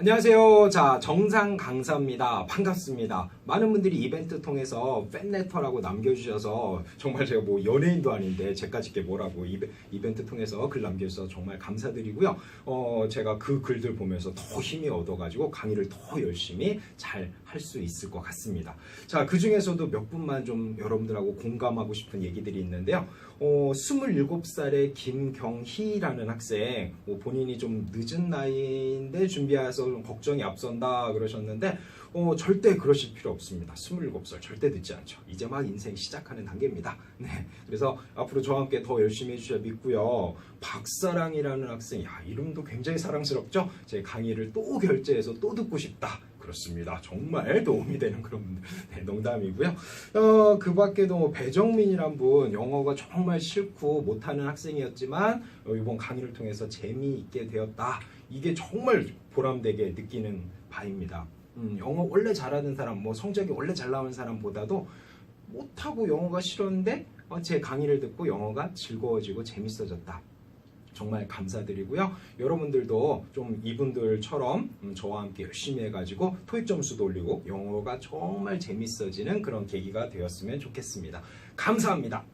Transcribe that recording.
안녕하세요. 자, 정상 강사입니다. 반갑습니다. 많은 분들이 이벤트 통해서 팬레터라고 남겨주셔서 정말 제가 뭐 연예인도 아닌데 제까지 게 뭐라고 이벤트 통해서 글 남겨주셔서 정말 감사드리고요. 어, 제가 그 글들 보면서 더 힘이 얻어가지고 강의를 더 열심히 잘 할 수 있을 것 같습니다. 자, 그 중에서도 몇 분만 좀 여러분들하고 공감하고 싶은 얘기들이 있는데요. 어, 27살의 김경희라는 학생, 뭐 본인이 좀 늦은 나이인데 준비해서 좀 걱정이 앞선다 그러셨는데, 어, 절대 그러실 필요 없습니다. 27살 절대 늦지 않죠. 이제 막 인생 시작하는 단계입니다. 네. 그래서 앞으로 저와 함께 더 열심히 해주셔야 믿고요. 박사랑이라는 학생, 야, 이름도 굉장히 사랑스럽죠? 제 강의를 또 결제해서 또 듣고 싶다. 그렇습니다. 정말 도움이 되는 그런 네, 농담이고요. 어, 그 밖에도 뭐 배정민이란 분 영어가 정말 싫고 못하는 학생이었지만 어, 이번 강의를 통해서 재미있게 되었다. 이게 정말 보람되게 느끼는 바입니다. 음, 영어 원래 잘하는 사람, 뭐 성적이 원래 잘 나오는 사람보다도 못하고 영어가 싫었는데 어, 제 강의를 듣고 영어가 즐거워지고 재밌어졌다. 정말 감사드리고요. 여러분들도 좀 이분들처럼 음, 저와 함께 열심히 해가지고 토익 점수도 올리고 영어가 정말 재밌어지는 그런 계기가 되었으면 좋겠습니다. 감사합니다.